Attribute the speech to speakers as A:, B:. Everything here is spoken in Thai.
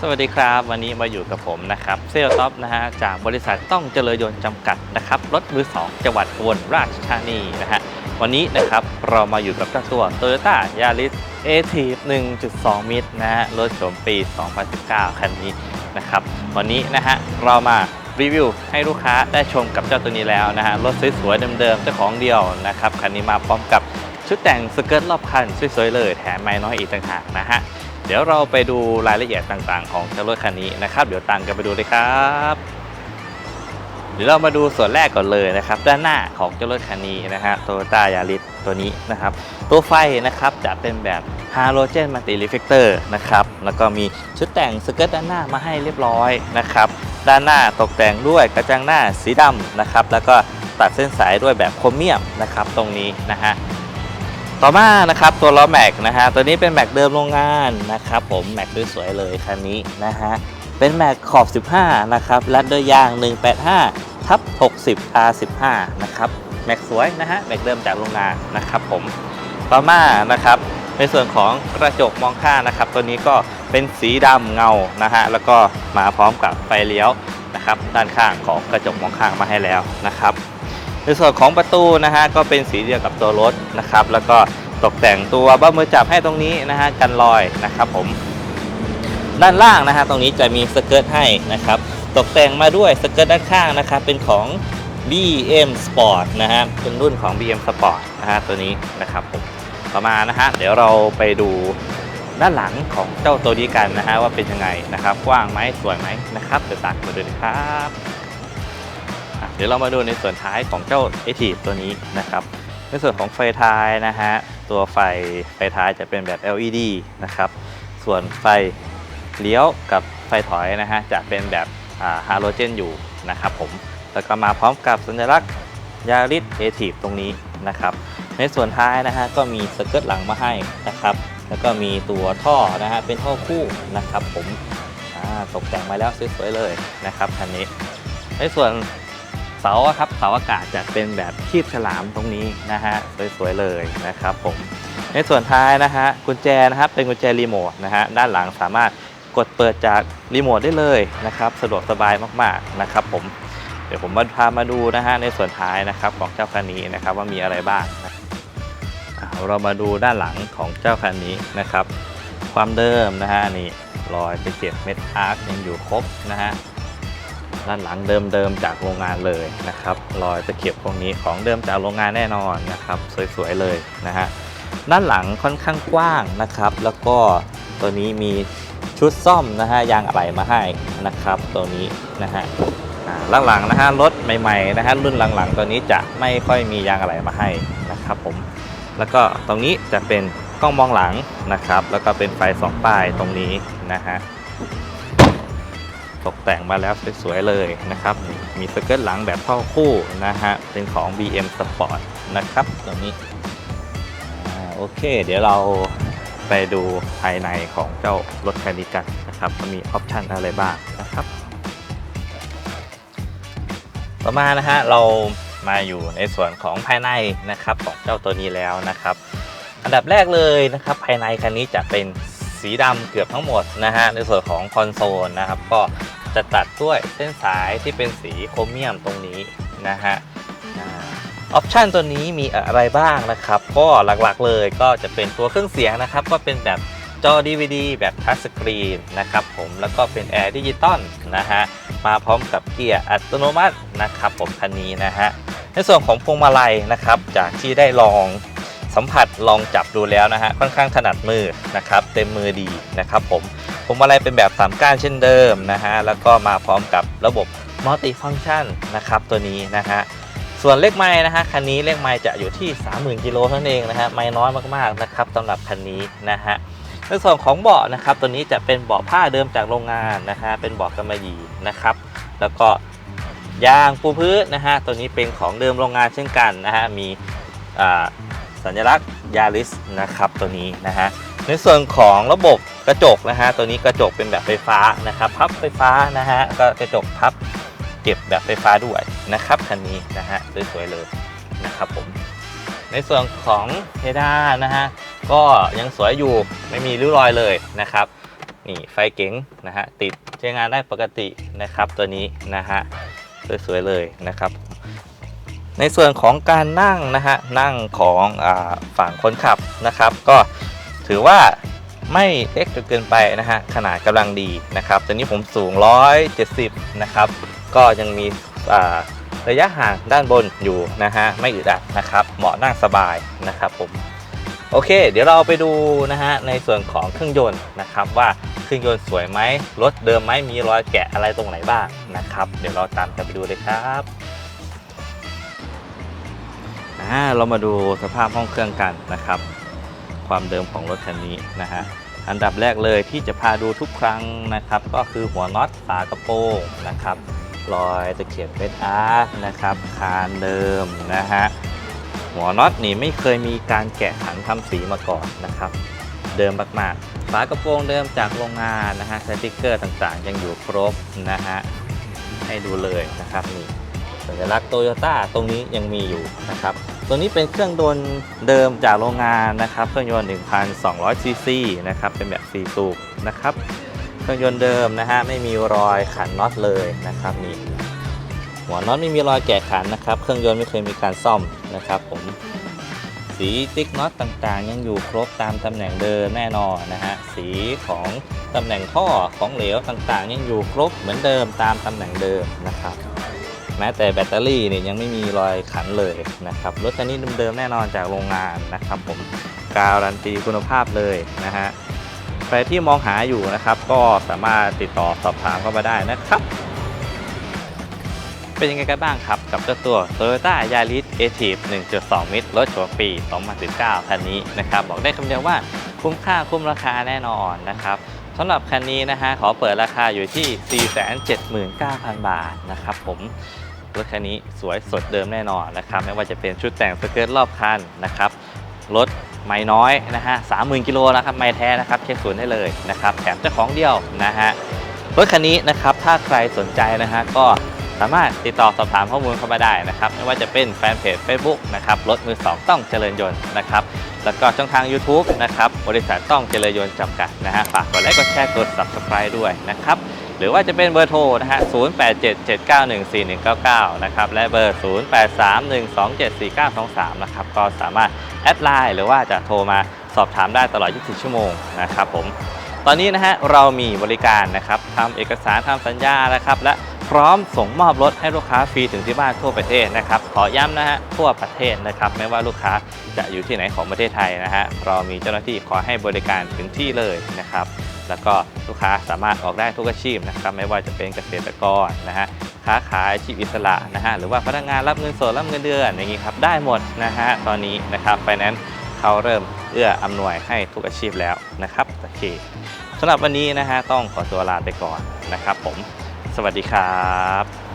A: สวัสดีครับ วันนี้มาอยู่กับผมนะครับเซลท็อปนะฮะจากบริษัทต้องเจริญยนต์จำกัดนะครับรถมือ 2 จังหวัดอุบลราชธานีนะฮะวันนี้นะครับเรามาอยู่กับเจ้าตัว Toyota Yaris a t 1.2 มิตรนะฮะรถโฉมปี 2019 คันนี้นะครับวันนี้นะฮะเรามารีวิวให้ลูกค้าได้ชมกับเจ้าตัวนี้แล้วนะฮะรถสวยๆเดิมๆเจ้าของเดียวนะครับคันนี้มาพร้อมกับชุดแต่งสเกิร์ตรอบคันสวยๆเลยแถมไม่น้อยอีกต่างหากนะฮะ เดี๋ยวเราไปดูรายละเอียดต่างๆ ของเจ้ารถคันนี้นะครับ เดี๋ยวตามกันไปดูเลยครับเดี๋ยวเรามาดูส่วนแรกก่อนเลยนะครับ ด้านหน้าของเจ้ารถคันนี้นะฮะโตโยต้ายาริสตัวนี้นะครับ ตัวไฟนะครับจะเป็นแบบฮาโลเจนมัลติรีเฟกเตอร์นะครับแล้วก็มีชุดแต่งสเกิร์ตด้านหน้ามาให้เรียบร้อยนะครับด้านหน้าตกแต่งด้วยกระจังหน้าสีดำนะครับแล้วก็ตัดเส้นสายด้วยแบบโครเมียมนะครับตรงนี้นะฮะ ต่อมานะครับตัวล้อแม็กนะฮะตัวนี้เป็นแม็กเดิมโรงงานนะครับผมแม็กสวยๆเลยคันนี้นะฮะเป็นแม็กขอบ 15 นะครับรัดด้วยยาง 185 ทับ 60 R15 นะครับแม็กสวยนะฮะแม็กเดิมจากโรงงานนะครับผมต่อมานะครับในส่วนของกระจกมองข้างนะครับ ตัวนี้ก็เป็นสีดำเงานะฮะแล้วก็มาพร้อมกับไฟเลี้ยวนะครับด้านข้างของกระจกมองข้างมาให้แล้วนะครับ ในส่วนของประตูนะฮะก็เป็นสีเดียวกับตัวรถนะครับ แล้วก็ตกแต่งตัวบ้ามือจับให้ตรงนี้นะฮะกันรอยนะครับผมด้านล่างนะฮะตรงนี้จะมีสเกิร์ตให้นะครับ ตกแต่งมาด้วยสเกิร์ตด้านข้างนะครับ เป็นของ BM Sport นะฮะเป็นรุ่นของ BM Sport นะฮะตัวนี้นะครับผมต่อมานะฮะเดี๋ยวเราไปดูด้านหลังของเจ้าตัวนี้กันนะฮะว่าเป็นยังไงนะครับกว้างไหมสวยไหมนะครับเดี๋ยวตามมาดูนะครับ เดี๋ยวเรามาดูในส่วนท้ายของเจ้า a t i v ตัวนี้นะครับ ในส่วนของไฟท้ายนะฮะตัวไฟไฟท้ายจะเป็นแบบ LED นะครับ ส่วนไฟเลี้ยวกับไฟถอยนะฮะจะเป็นแบบฮาโลเจนอยู่นะครับผมแล้วก็มาพร้อมกับสัญลักษณ์ยาริสเอทีฟตรงนี้นะครับ ในส่วนท้ายนะฮะก็มีสเกิร์ตหลังมาให้นะครับ แล้วก็มีตัวท่อนะฮะเป็นท่อคู่นะครับผมตกแต่งมาแล้วสวยๆเลยนะครับคันนี้ ในส่วน สาอะครับเสาอากาศจะเป็นแบบคีบฉลามตรงนี้นะฮะสวยๆเลยนะครับผมในส่วนท้ายนะฮะกุญแจนะครับเป็นกุญแจรีโมทนะฮะด้านหลังสามารถกดเปิดจากรีโมทได้เลยนะครับสะดวกสบายมากๆนะครับผมเดี๋ยวผมมาพามาดูนะฮะในส่วนท้ายนะครับของเจ้าคันนี้นะครับว่ามีอะไรบ้างเรามาดูด้านหลังของเจ้าคันนี้นะครับ ความเดิมนะฮะนี่รอยไปเก็บเม็ดอาร์คยังอยู่ครบนะฮะ ด้านหลังเดิมๆจากโรงงานเลยนะครับรอยตะเข็บพวกนี้ของเดิมจากโรงงานแน่นอนนะครับสวยๆเลยนะฮะด้านหลังค่อนข้างกว้างนะครับ แล้วก็ตัวนี้มีชุดซ่อมนะฮะยางอะไหล่มาให้นะครับตัวนี้นะฮะอ่าหลังๆนะฮะรถใหม่ๆนะฮะรุ่นหลังๆ ตัวนี้จะไม่ค่อยมียางอะไหล่มาให้นะครับผมแล้วก็ตรงนี้จะเป็นกล้องมองหลังนะครับ แล้วก็เป็นไฟสองป้ายตรงนี้นะฮะ ตกแต่งมาแล้วสวยๆเลยนะครับ มีสเกิร์ตหลังแบบเท่าคู่นะฮะ เป็นของ BM Sport นะครับตัวนี้โอเค เดี๋ยวเราไปดูภายในของเจ้ารถคันนี้กันนะครับมีออปชันอะไรบ้างนะครับ ต่อมานะฮะเรามาอยู่ในส่วนของภายในนะครับของเจ้าตัวนี้แล้วนะครับ อันดับแรกเลยนะครับภายในคันนี้จะเป็นสีดำเกือบทั้งหมดนะฮะในส่วนของคอนโซลนะครับก็ จะตัดด้วยเส้นสายที่เป็นสีโครเมียมตรงนี้นะฮะออปชันตัวนี้มีอะไรบ้างนะครับ ก็หลักๆเลยก็จะเป็นตัวเครื่องเสียงนะครับ ก็เป็นแบบจอ DVD แบบทัชสกรีนนะครับผมแล้วก็เป็นแอร์ดิจิตอลนะฮะมาพร้อมกับเกียร์อัตโนมัตินะครับผมคันนี้นะฮะในส่วนของพวงมาลัยนะครับจากที่ได้ลองสัมผัสลองจับดูแล้วนะฮะค่อนข้างถนัดมือนะครับเต็มมือดีนะครับผม ผมอะไรเป็นแบบ3ก้านเช่นเดิมนะฮะแล้วก็มาพร้อมกับระบบมัลติฟัง c t ชันนะครับตัวนี้นะฮะส่วนเลขไม้นะฮะคันนี้เลขไม้จะอยู่ที่ 30,000กิโลเท่านั้นเองนะฮะไม่น้อยมากๆนะครับสำหรับคันนี้นะฮะในส่วนของเบาะนะครับตัวนี้จะเป็นเบาะผ้าเดิมจากโรงงานนะฮะเป็นเบาะกำมะหยี่นะครับ แล้วก็ยางปูพื้นนะฮะตัวนี้เป็นของเดิมโรงงานเช่นกันนะฮะมีสัญลักษณ์ยาริสนะครับตัวนี้นะฮะ ในส่วนของระบบกระจกนะฮะตัวนี้กระจกเป็นแบบไฟฟ้านะครับพับไฟฟ้านะฮะก็กระจกพับเก็บแบบไฟฟ้าด้วยนะครับคันนี้นะฮะสวยๆเลยนะครับผมในส่วนของเพดานนะฮะก็ยังสวยอยู่ไม่มีริ้วรอยเลยนะครับนี่ไฟเก๋งนะฮะติดใช้งานได้ปกตินะครับตัวนี้นะฮะสวยๆเลยนะครับ ในส่วนของการนั่งนะฮะนั่งของอฝั่งคนขับนะครับ ก็ ถือว่าไม่เล็กจนเกินไปนะฮะขนาดกำลังดีนะครับตัวนี้ผมสูง 170 นะครับ ก็ยังมีระยะห่างด้านบนอยู่นะฮะไม่อึดอัดนะครับ เหมาะนั่งสบายนะครับผมโอเค เดี๋ยวเราไปดูนะฮะในส่วนของเครื่องยนต์นะครับว่าเครื่องยนต์สวยไหมรถเดิมไหมมีรอยแกะอะไรตรงไหนบ้างนะครับ เดี๋ยวเราตามกันไปดูเลยครับอ่าเรามาดูสภาพห้องเครื่องกันนะครับ ความเดิมของรถคันนี้นะฮะอันดับแรกเลยที่จะพาดูทุกครั้งนะครับ ก็คือหัวน็อตฝากระโปรงนะครับรอยตะเข็บเป็นอาร์คนะครับคานเดิมนะฮะหัวน็อตนี่ไม่เคยมีการแกะขันทำสีมาก่อนนะครับ เดิมมากๆฝากระโปรงเดิมจากโรงงานนะฮะสติกเกอร์ต่างๆ ยังอยู่ครบนะฮะให้ดูเลยนะครับนี่สัญลักษณ์โตโยต้าตรงนี้ยังมีอยู่นะครับ ตัวนี้เป็นเครื่องยนต์เดิมจากโรงงานนะครับ เครื่องยนต์ 1,200 ซีซีนะครับ เป็นแบบ4สูบนะครับ เครื่องยนต์เดิมนะฮะ ไม่มีรอยขันน็อตเลยนะครับนี่หัวน็อตไม่มีรอยแกะขันนะครับ เครื่องยนต์ไม่เคยมีการซ่อมนะครับ ผม สีติ๊กน็อตต่างๆ ยังอยู่ครบตามตำแหน่งเดิมแน่นอนนะฮะ สีของตำแหน่งท่อของเหลวต่างๆ ยังอยู่ครบเหมือนเดิมตามตำแหน่งเดิมนะครับ แม้แต่แบตเตอรี่เนี่ยยังไม่มีรอยขันเลยนะครับรถคันนี้เดิมๆแน่นอนจากโรงงานนะครับผมการันตีคุณภาพเลยนะฮะใครที่มองหาอยู่นะครับก็สามารถติดต่อสอบถามเข้ามาได้นะครับ เป็นยังไงกันบ้างครับ กับเจ้าตัว Toyota Yaris a t i v 1.2 มิตรรถฉบับปี 2019 คันนี้นะครับ บอกได้คำเดียวว่าคุ้มค่าคุ้มราคาแน่นอนนะครับ สำหรับคันนี้นะฮะขอเปิดราคาอยู่ที่ 479,000 บาทนะครับผมรถคันนี้สวยสดเดิมแน่นอนนะครับไม่ว่าจะเป็นชุดแต่งสเกิร์ตรอบคันนะครับรถไม่น้อยนะฮะสามหมื่นกิโลนะครับไม่แท้นะครับเช็คศูนย์ได้เลยนะครับแถมเจ้าของเดียวนะฮะรถคันนี้นะครับถ้าใครสนใจนะฮะก็สามารถติดต่อสอบถามข้อมูลเข้ามาได้นะครับไม่ว่าจะเป็นแฟนเพจ Facebook นะครับรถมือ2ต้องเจริญยนต์นะครับ แล้วก็ช่องทาง YouTube นะครับบริษัทต้องเจริญยนต์จำกัดนะฮะฝากกดไลค์กดแชร์กด Subscribe ด้วยนะครับหรือว่าจะเป็นเบอร์โทรนะฮะ 0877914199 นะครับ และเบอร์ 0831274923 นะครับ ก็สามารถแอดไลน์หรือว่าจะโทรมาสอบถามได้ตลอด 24 ชั่วโมงนะครับผม ตอนนี้นะฮะเรามีบริการนะครับทำเอกสารทำสัญญานะครับ และ พร้อมส่งมอบรถให้ลูกค้าฟรีถึงที่บ้านทั่วประเทศนะครับ ขอย้ำนะฮะทั่วประเทศนะครับ ไม่ว่าลูกค้าจะอยู่ที่ไหนของประเทศไทยนะฮะเรามีเจ้าหน้าที่คอยให้บริการถึงที่เลยนะครับ แล้วก็ลูกค้าสามารถออกได้ทุกอาชีพนะครับ ไม่ว่าจะเป็นเกษตรกรนะฮะค้าขายอาชีพอิสระนะฮะหรือว่าพนักงานรับเงินสดรับเงินเดือนอย่างนี้ครับได้หมดนะฮะตอนนี้นะครับไฟแนนซ์เขาเริ่มเอื้ออำนวยให้ทุกอาชีพแล้วนะครับโอเคสำหรับวันนี้นะฮะต้องขอตัวลาไปก่อนนะครับผม สวัสดีครับ